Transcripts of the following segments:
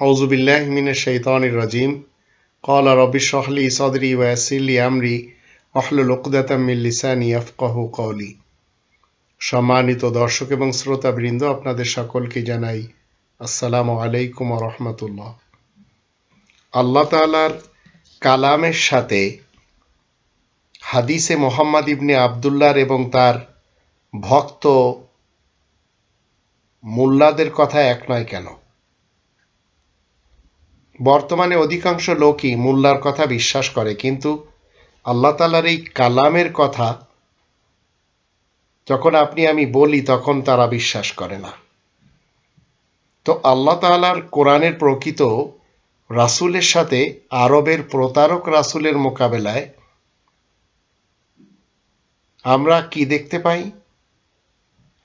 আউজুবিল্লাহমিনের শৈতানির রাজিম। কল রবি শহলি সদরি ওয়াসিলি আমরি। অহলুল ওকদাতামিল্লিসানি আফকাহ কৌলি সম্মানিত দর্শক এবং শ্রোতাবৃন্দ, আপনাদের সকলকে জানাই আসসালামু আলাইকুম রহমতুল্লাহ। আল্লাহ তালার কালামের সাথে হাদিসে মোহাম্মদ ইবনে আবদুল্লার এবং তার ভক্ত মোল্লাদের কথা এক নয় কেন? বর্তমানে অধিকাংশ লোকই মোল্লার কথা বিশ্বাস করে, কিন্তু আল্লাহ তালার এই কালামের কথা যখন আপনি আমি বলি, তখন তারা বিশ্বাস করে না। তো আল্লাহ তালার কোরআনের প্রকৃত রাসুলের সাথে আরবের প্রতারক রাসুলের মোকাবেলায় আমরা কি দেখতে পাই?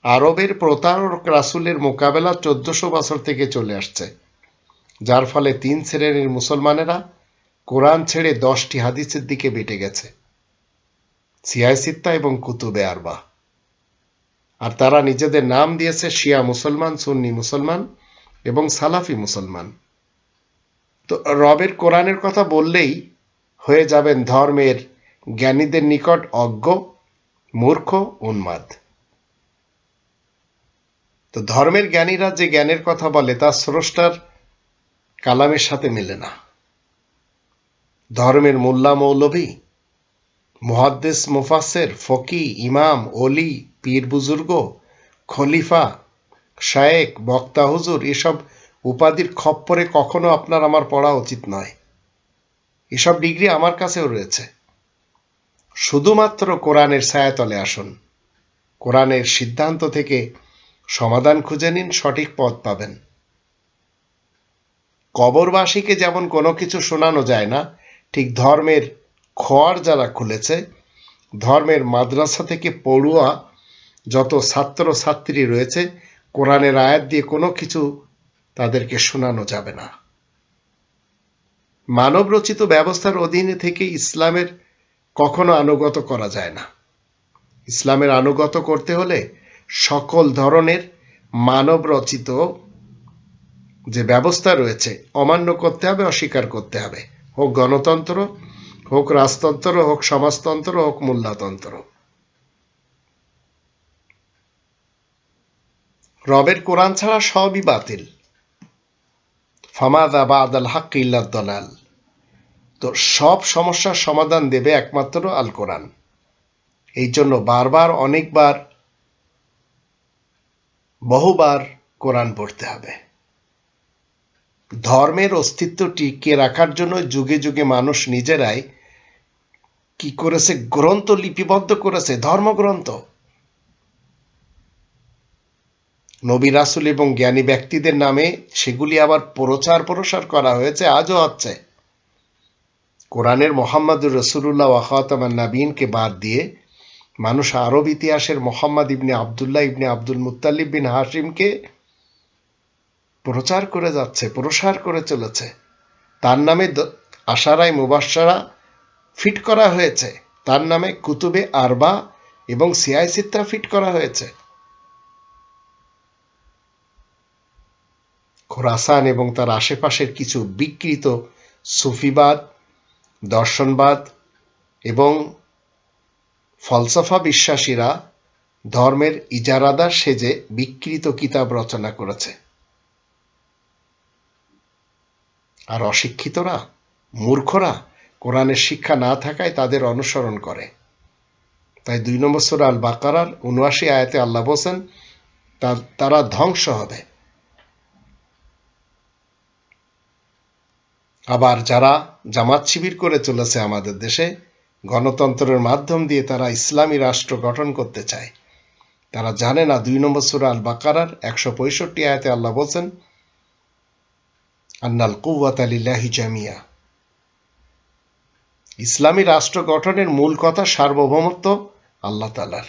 আরবের প্রতারক রাসুলের মোকাবেলা চোদ্দশো বছর থেকে চলে আসছে। যার ফলে তিন শ্রেণির মুসলমানেরা কোরআন ছেড়ে দশটি হাদিসের দিকে বেটে গেছে। সিয়াই সিত্তা এবং কুতুবে আরবা। আর তারা নিজেদের নাম দিয়েছে শিয়া মুসলমান, সুন্নি মুসলমান এবং সালাফি মুসলমান। তো রবের কোরআনের কথা বললেই হয়ে যাবেন ধর্মের জ্ঞানীদের নিকট অজ্ঞ, মূর্খ, উন্মাদ। তো ধর্মের জ্ঞানীরা যে জ্ঞানের কথা বলে, তা স্রষ্টার কালামের সাথে মেলে না। ধর্মের মোল্লা মৌলভী মুহাদ্দেস মুফাসের ফকি, ইমাম অলি পীর বুজুর্গ, খলিফা শায়েক বক্তা হুজুর, এসব উপাধির খপ্পরে কখনো আপনার আমার পড়া উচিত নয়। এসব ডিগ্রি আমার কাছেও রয়েছে। শুধুমাত্র কোরআনের ছায়াতলে আসুন। কোরআনের সিদ্ধান্ত থেকে সমাধান খুঁজে নিন, সঠিক পথ পাবেন। কবরবাসীকে যেমন কোনো কিছু শোনানো যায় না, ঠিক ধর্মের খোয়ার যারা খুলেছে, ধর্মের মাদ্রাসা থেকে পড়ুয়া যত ছাত্র ছাত্রী রয়েছে, কোরআনের আয়াত দিয়ে কোনো কিছু তাদেরকে শোনানো যাবে না। মানব রচিত ব্যবস্থার অধীনে থেকে ইসলামের কখনো আনুগত করা যায় না। ইসলামের আনুগত করতে হলে সকল ধরনের মানব রচিত যে ব্যবস্থা রয়েছে, অমান্য করতে হবে, অস্বীকার করতে হবে। হোক গণতন্ত্র, হোক রাজতন্ত্র, হোক সমাজতন্ত্র, হোক মূল্যতন্ত্র। রবের কোরআন ছাড়া সবই বাতিল। ফামাদা বা আদাল হাক দলাল। তো সব সমস্যার সমাধান দেবে একমাত্র আল কোরআন। এই জন্য বারবার, অনেকবার, বহুবার কোরআন পড়তে হবে। ধর্মের অস্তিত্ব টিকিয়ে রাখার জন্য যুগে যুগে মানুষ নিজেরাই কি করেছে? গ্রন্থ লিপিবদ্ধ করেছে, ধর্মগ্রন্থ। নবী রাসুল এবং জ্ঞানী ব্যক্তিদের নামে সেগুলি আবার প্রচার প্রসার করা হয়েছে, আজও হচ্ছে। কোরআনের মোহাম্মদুর রসুল্লাহ ওয়াহাতামান নাবিনকে বাদ দিয়ে মানুষ আরব ইতিহাসের মোহাম্মদ ইবনে আবদুল্লাহ ইবনে আব্দুল মুতালিব বিন হাসিমকে প্রচার করে যাচ্ছে, প্রসার করে চলেছে। তার নামে আশারায় মুবাসারা ফিট করা হয়েছে। তার নামে কুতুবে আরবা এবং সিয়াইসিত্তা ফিট করা হয়েছে। খোরাসান এবং তার আশেপাশের কিছু বিকৃত সুফিবাদ, দর্শনবাদ এবং ফলসফা বিশ্বাসীরা ধর্মের ইজারাদার সেজে বিকৃত কিতাব রচনা করেছে। আর অশিক্ষিতরা, মূর্খরা কোরআনের শিক্ষা না থাকায় তাদের অনুসরণ করে। তাই দুই নম্বর সুরা আল বাকারার উনআশি আয়াতে আল্লাহ বলছেন, তারা ধ্বংস হবে। আবার যারা জামাত শিবির করে চলেছে আমাদের দেশে, গণতন্ত্রের মাধ্যম দিয়ে তারা ইসলামী রাষ্ট্র গঠন করতে চায়। তারা জানে না দুই নম্বর সুরা আল বাকারার একশো পঁয়ষট্টি আয়াতে আল্লাহ বলছেন আন্নাল কুয়াত আলিল্লাহি জামিয়া ইসলামী রাষ্ট্র গঠনের মূল কথা সার্বভৌমত্ব, আল্লাহ তালার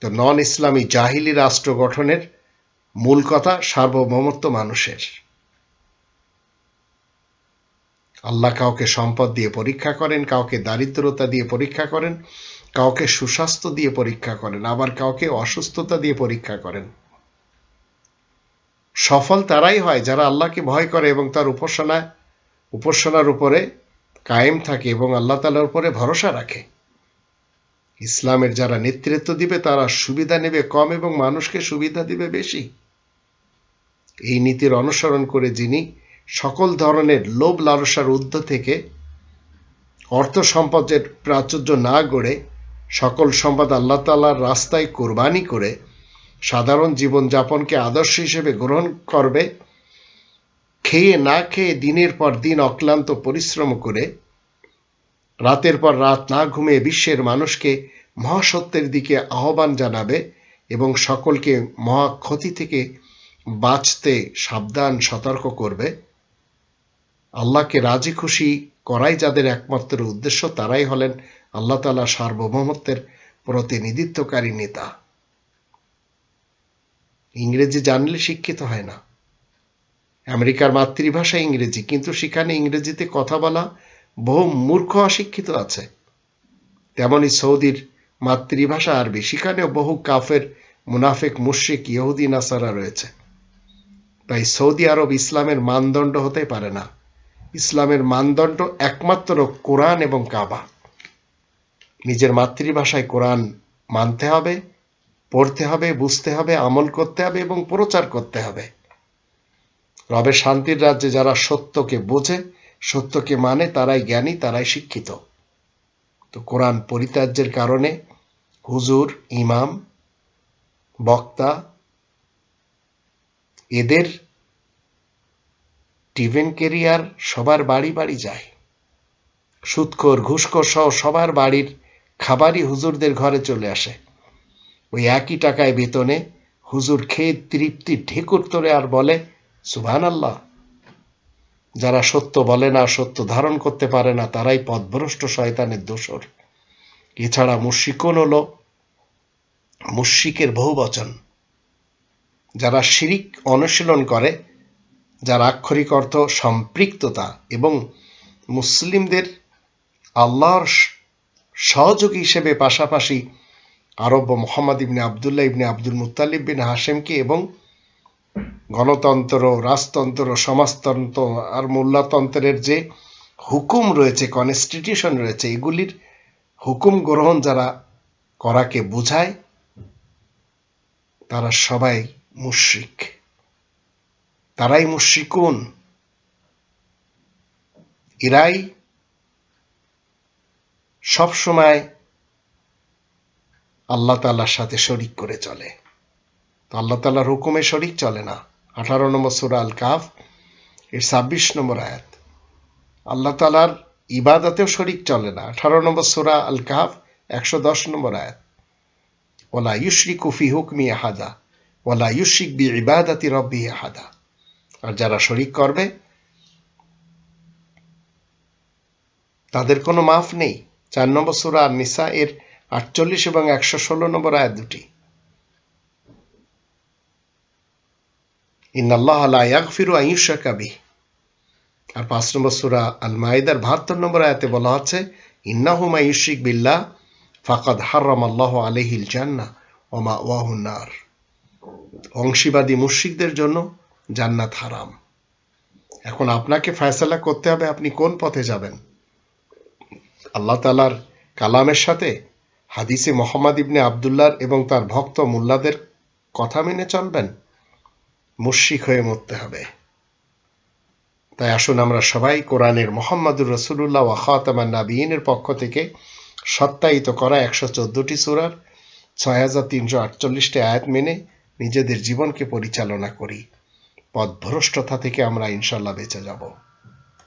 তো নন ইসলামী জাহিলি রাষ্ট্র গঠনের মূল কথা সার্বভৌমত্ব মানুষের। আল্লাহ কাউকে সম্পদ দিয়ে পরীক্ষা করেন, কাউকে দারিদ্রতা দিয়ে পরীক্ষা করেন, কাউকে সুস্বাস্থ্য দিয়ে পরীক্ষা করেন, আবার কাউকে অসুস্থতা দিয়ে পরীক্ষা করেন। সফল তারাই হয় যারা আল্লাহকে ভয় করে এবং তার উপাসনা, উপাসনার উপরে কায়েম থাকে এবং আল্লাহ তালার উপরে ভরসা রাখে। ইসলামের যারা নেতৃত্ব দিবে, তারা সুবিধা নেবে কম এবং মানুষকে সুবিধা দিবে বেশি। এই নীতির অনুসরণ করে যিনি সকল ধরনের লোভ লালসার ঊর্ধ্ব থেকে অর্থ সম্পদের প্রাচুর্য না গড়ে সকল সম্পদ আল্লাহ তাল্লাহর রাস্তায় কোরবানি করে সাধারণ জীবনযাপনকে আদর্শ হিসেবে গ্রহণ করবে। খেয়ে না খেয়ে দিনের পর দিন অক্লান্ত পরিশ্রম করে, রাতের পর রাত না ঘুমিয়ে বিশ্বের মানুষকে মহাসত্যের দিকে আহ্বান জানাবে এবং সকলকে মহা ক্ষতি থেকে বাঁচতে সাবধান, সতর্ক করবে। আল্লাহকে রাজি খুশি করাই যাদের একমাত্র উদ্দেশ্য, তারাই হলেন আল্লাহ তালা সার্বভৌমত্বের প্রতিনিধিত্বকারী নেতা। ইংরেজি জানলে শিক্ষিত হয় না। আমেরিকার মাতৃভাষা ইংরেজি, কিন্তু সেখানে ইংরেজিতে কথা বলা বহু মূর্খ অশিক্ষিত আছে। তেমনি সৌদির মাতৃভাষা আরবি, সেখানেও বহু কাফের, মুনাফেক, মুশ্রিক, ইহুদি, নাসারা রয়েছে। তাই সৌদি আরব ইসলামের মানদণ্ড হতে পারে না। ইসলামের মানদণ্ড একমাত্র কোরআন এবং কাবা। নিজের মাতৃভাষায় কোরআন মানতে হবে পড়তে হবে, বুঝতে হবে, আমল করতে হবে এবং প্রচার করতে হবে। রবের শান্তির রাজ্যে যারা সত্যকে বোঝে, সত্যকে মানে তারাই জ্ঞানী, তারাই শিক্ষিত। তো কোরআন পরিত্যাজ্যের কারণে হুজুর, ইমাম, বক্তা, এদের টিভেন কেরিয়ার সবার বাড়ি বাড়ি যায়। সুৎখোর ঘুষখোর সহ সবার বাড়ির খাবারই হুজুরদের ঘরে চলে আসে। ওই একই টাকায় বেতনে হুজুর খেয়ে তৃপ্তি ঢেকুর তোলে আর বলে সুভান আল্লাহ যারা সত্য বলে না, সত্য ধারণ করতে পারে না, তারাই পথভ্রষ্ট শয়তানের দোষর। এছাড়া মুশিকন হল মুশিকের বহু বচন। যারা শিরিক অনুশীলন করে, যার আক্ষরিক অর্থ সম্পৃক্ততা এবং মুসলিমদের আল্লাহর সহযোগী হিসেবে পাশাপাশি আরব মোহাম্মদ ইবনে আবদুল্লাহ ইবনে আব্দুল মুতালিব বিন হাসেমকে এবং গণতন্ত্র, রাজতন্ত্র, সমাজতন্ত্র আর মোল্লাতন্ত্রের যে হুকুম রয়েছে কনস্টিটিউশন রয়েছে, এগুলির হুকুম গ্রহণ যারা করাকে বোঝায়, তারা সবাই মুশ্রিক। তারাই মুশ্রিকুন। এরাই সবসময় আল্লাহ তাল্লার সাথে শরিক করে চলে। তো আল্লাহ তাল্লাহর হুকুমে শরিক চলে না। আঠারো নম্বর সুরা আল কাফ এর ছাব্বিশ নম্বর আয়াত। আল্লাহ তালার ইবাদতেও শরিক চলে না। আঠারো নম্বর সুরা আল কাফ একশো দশ নম্বর আয়াত। ওলা ইউশরিক উফি হুকমি আহাদা ওলা ইউশরিক বি ইবাদাতি রব্বি আহাদা। আর যারা শরিক করবে, তাদের কোনো মাফ নেই। চার নম্বর সুরা আর নিসা এর আটচল্লিশ এবং একশো ষোলো নম্বর আয়াত দুটি। ইন্নাল্লাহ বিহ। আর পাঁচ নম্বর সুরা আল মাইদার বাহাত্তর নম্বর আয়াতে বলা হচ্ছে বিল্লাহ, ফাকাদ আল্লাহ আলহিল জান্না ওমা ওয়াহুন্নার অংশীবাদী মুশিকদের জন্য জান্নাত হারাম। এখন আপনাকে ফয়সালা করতে হবে, আপনি কোন পথে যাবেন? আল্লাহ তালার কালামের সাথে হাদিসে মোহাম্মদ ইবনে আবদুল্লার এবং তার ভক্ত মোল্লাদের কথা মেনে চলবেন? মুশিক হয়ে মরতে হবে। তাই আসুন আমরা সবাই কোরআনের মোহাম্মদুর রসুল্লাহ ওয়াখাতামান নাবিনের পক্ষ থেকে সত্যায়িত করা একশো চোদ্দটি সুরার ছয় হাজার তিনশো আটচল্লিশটি আয়াত মেনে নিজেদের জীবনকে পরিচালনা করি। পথভ্রষ্টতা থেকে আমরা ইনশাল্লাহ বেঁচে যাব।